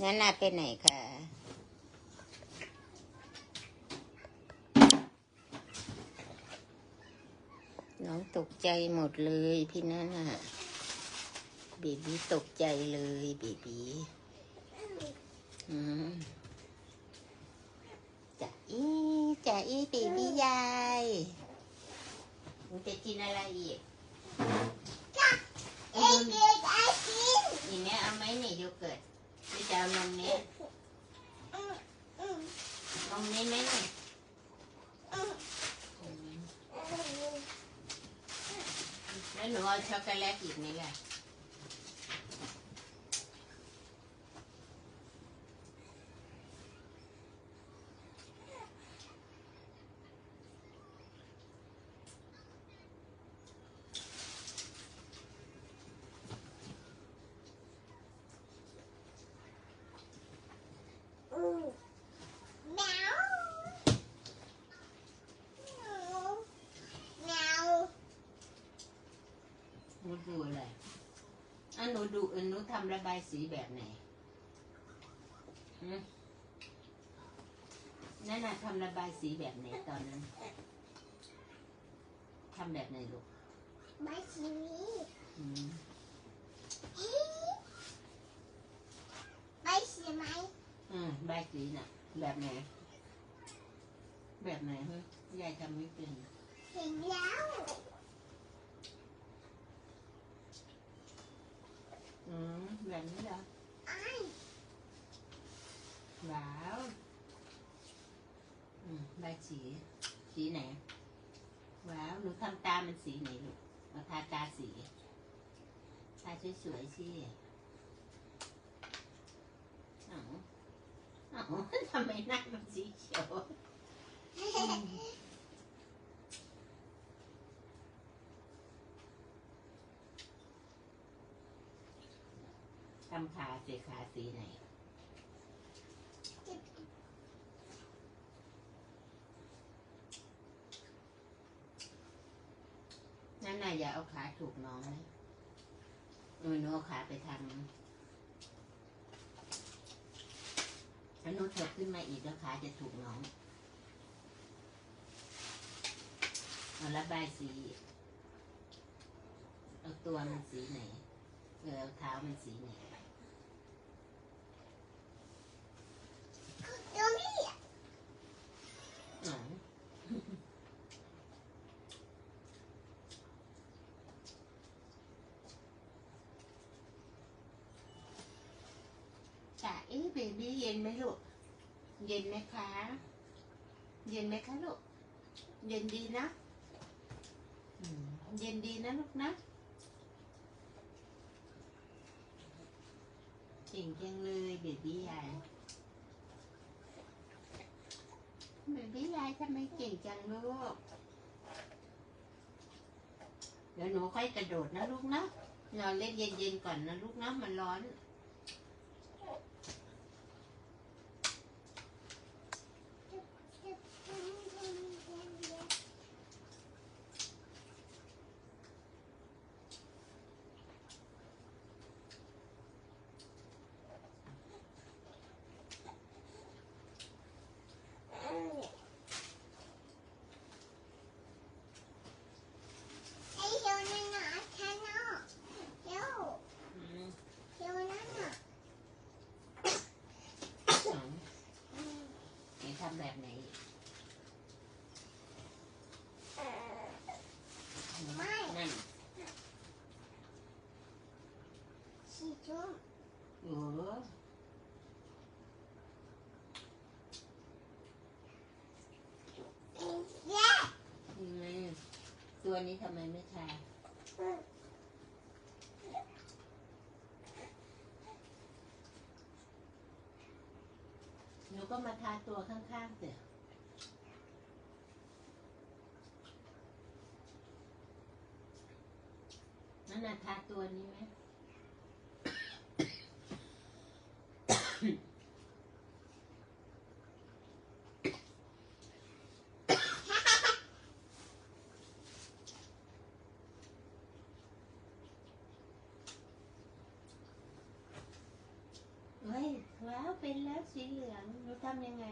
งั้นนาไปไหนคะน้องตกใจหมดเลยพี่นั่นน่ะเบบี้ตกใจเลยเบบีอืมจะอีจะอีเบบี้ยายมึงจะกินอะไรอีกเอ็กเอ็กไอซินอีเนี้ยเอาไหมนี่โยเกิร์ต พี่จะเอานมนี้ยอืมอืมนมนี้ไหมนี่แล้วหนูเอาช็อกโกแลตอีกนี่แหละ อืมแมวแมว หนูดูอะไรอะหนู ดูเออหนูทำระบายสีแบบไหนหืมนั่นน่ะทำระบายสีแบบไหนตอนนั้นทำแบบไหนลูกไม่ชีวิอืมไม่ใช่ไหมอืมระบายสีน่ะ แบบไหน แบบไหนฮะยายทำไม่เป็นเห็นแล้ว อืม แบบนี้เหรอไอ้ว้าวอืมใบสี สีไหน ว้าว หนูทำตามันสีไหนลูกมาทาตาสีทาสวยๆสิเอ๋ออ๋อทำไมหน้ามันสีเขียว ทำขาสีขาสีไหนนั่นน่ะอย่าเอาขาถูกน้องนะเออหนูเอาขาไปทำแล้วหนูเถิบขึ้นมาอีกแล้วขาจะถูกน้องเอาระบายสี เอาตัวมันสีไหน เออเอาเท้ามันสีไหน ตรงนี้ อ๋อจ้ะเอ๊ะเบบี้เย็นไหมลูก เย็นไหมคะ เย็นไหมคะลูก เย็นดีนะ เย็นดีนะลูกนะ เก่งจังเลยเบบี้ยายเบบี้ยายทำไมเก่งจังลูก เดี๋ยวหนูค่อยกระโดดนะลูกนะนอนเล่นเย็นๆก่อนนะลูกนะมันร้อน ไอ้เดี๋ยวนั่นน่ะฉันน่ะเดี๋ยว อืม เดี๋ยวนั่นน่ะ สอง อืม ไหนทำแบบไหนอีก เอ่อ ไม่ นั่น สีจุ่ม โอ้ เย้ อืม ตัวนี้ทำไมไม่ทาหนูก็มาทาตัวข้างๆเถอะนั่นน่ะทาตัวนี้ไหม ฮ้ยว้าว เป็นแล้วสีเหลืองหนูทำยังไง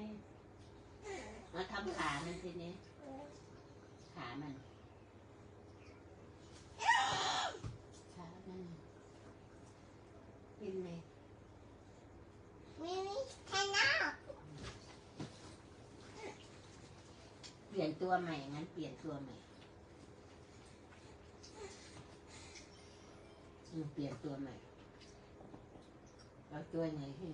เราทำขามันทีนี้ขามันขามันเป็นไหมมิมิชแนลเปลี่ยนตัวใหม่งั้นเปลี่ยนตัวใหม่เปลี่ยนตัวใหม่เอาตัวไหนขึ้น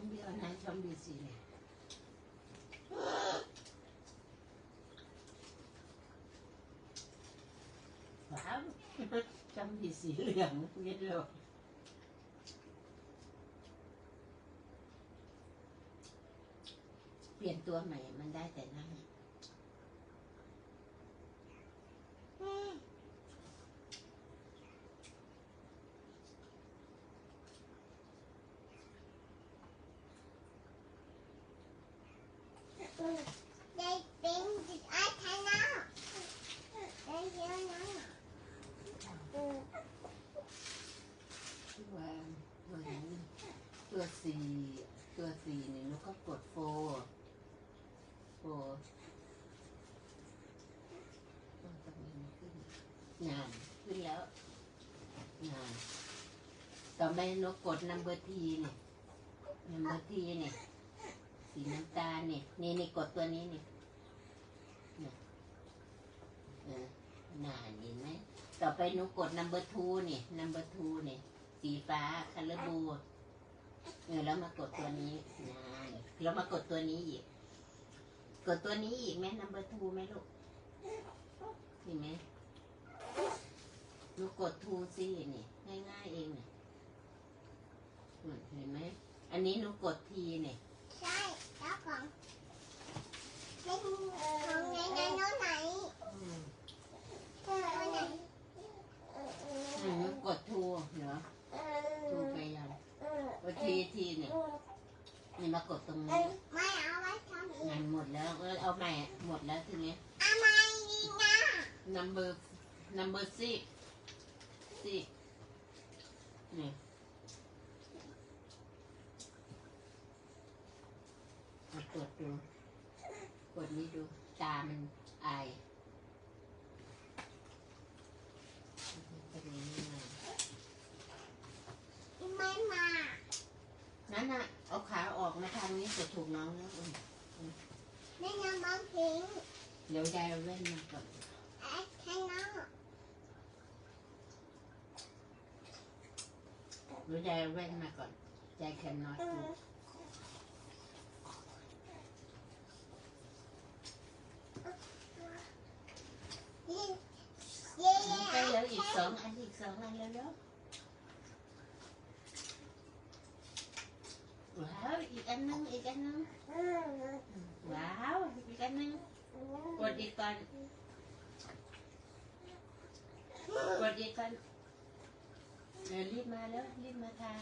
องเดี บีซีเนี่ยว้าวจำบีสีเหลืองเย็ดเลยเปลี่ยนตัวใหม่มันได้แต่นั่งได้เป็นจิตอาชแนลได้เยอะนะเออ ตัวตัวนั้ตัวสี่ตัวสี่เนี่ยแล้วก็กดโฟร์โฟร์ต้องตรงนี้ขึ้นงานขึ้นแล้วงานต่อไปนกกด number T เนี่ย number T เนี่ย สีน้ำตาลเนี่ยนี่นี่กดตัวนี้นี่เนี่ยเออหนาเห็นไหมต่อไปหนูกด number two เนี่ย number two เนี่ยสีฟ้าคัลเลอร์บูเออแล้วมากดตัวนี้นานแล้วมากดตัวนี้อีก กดตัวนี้อีกไหม number two ไหมลูกเห็นไหมหนูกด two สินี่ง่ายๆเองเนี่ยเห็นไหมอันนี้หนูกด T เนี่ยใช่แล้วของเป็นของในในโน้นไหน อืม เออเอาไหน อืมหนูกด two เหรอ เอ two อ ไปยัง เออ กด T T เนี่ยนี่มากดตรง เอ นี้ อไม่เอาไว้ทำอีก งานหมดแล้วเออเอาใหม่อะหมดแล้วทีนี้ เอามาดีนะ number number six six นี่มากดดูกดนี้ดูตามันอายเป็นอย่างนี้มาไม่มานั่นน่ะเอาขาออกมาทางนี้จะถูกน้องแล้วอืมไม่นำบางพิงเดี๋ยวยายเอาเล่นมาก่อนแอค แค่นอกเดี๋ยวยายเอาเล่นมาก่อนยายแคนนอตเอดูอยิ่งเย่เย่ก็เหลืออีกสองอันอีกสองอันแล้วเนาะว้าวอีกอันนึงอีกอันนึงเออว้าวอีกอันนึงกดอีกก่อนกดอีกก่อน เดี๋ยวรีบมาแล้วรีบมาทา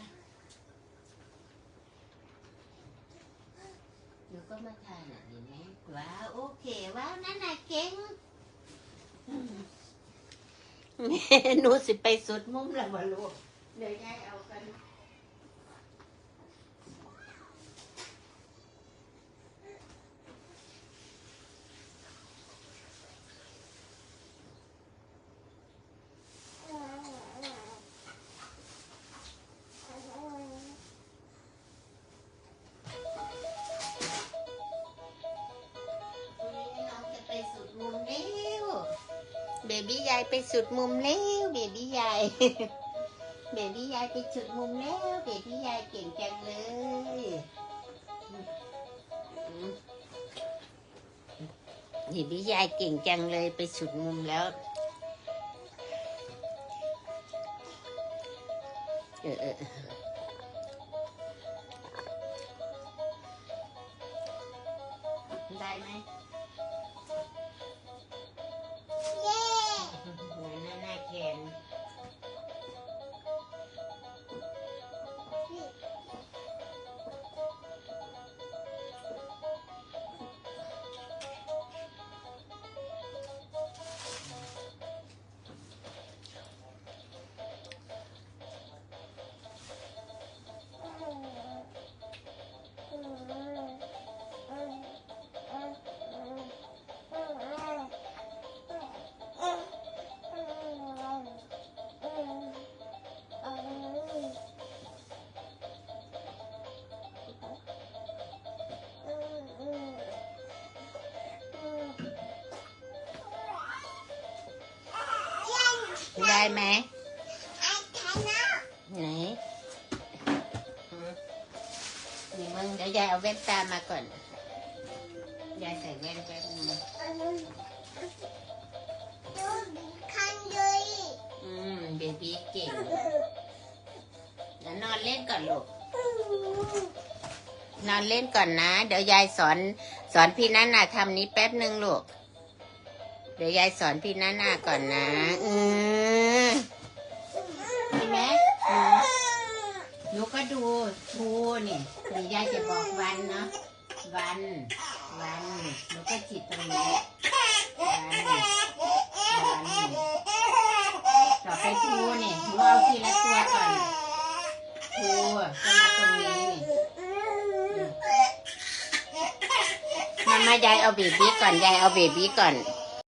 เดี๋ยวก็มาทาน่ะเห็นไหมว้าวโอเคว้าวนั่นน่ะเก่งหนูสิไปสุดมุมแล้วบ่ลูกเดี๋ยวยายเอากันน้ บบี้ยายไปสุดมุมเร็วเบบี้ยายเบบี้ยายไปสุดมุมแล้วเบบี้ยายเก่งจังเลยเบบี้ยายเก่งจังเลยไปสุดมุมแล้วเออเออได้ไหม ได้ไหมไอ้ทานไหนมนี่มึงเดี๋ยวยายเอาแว่นตามาก่อน ยายใส่แว่นแป๊บนึงดูดีคันเลยอืมเบบี้เก่งแล้วนอนเล่นก่อนลูก นอนเล่นก่อนนะ เดี๋ยวยายสอน สอนพี่นานาทำนี้แป๊บหนึ่งลูก เดี๋ยวยายสอนพี่นานาก่อนนะอือเห็นไหมหนูหนูก็ดูทูนี่เดี๋ยวยายจะบอกวันเนาะวัน วันหนูก็ขีดตรงนี้วันวันต่อไปทูนี่หนูเอาทีละตัวก่อนทูก็มาตรงนี้นี่มามายายเอาเบบี้ก่อนยายเอาเบบี้ก่อน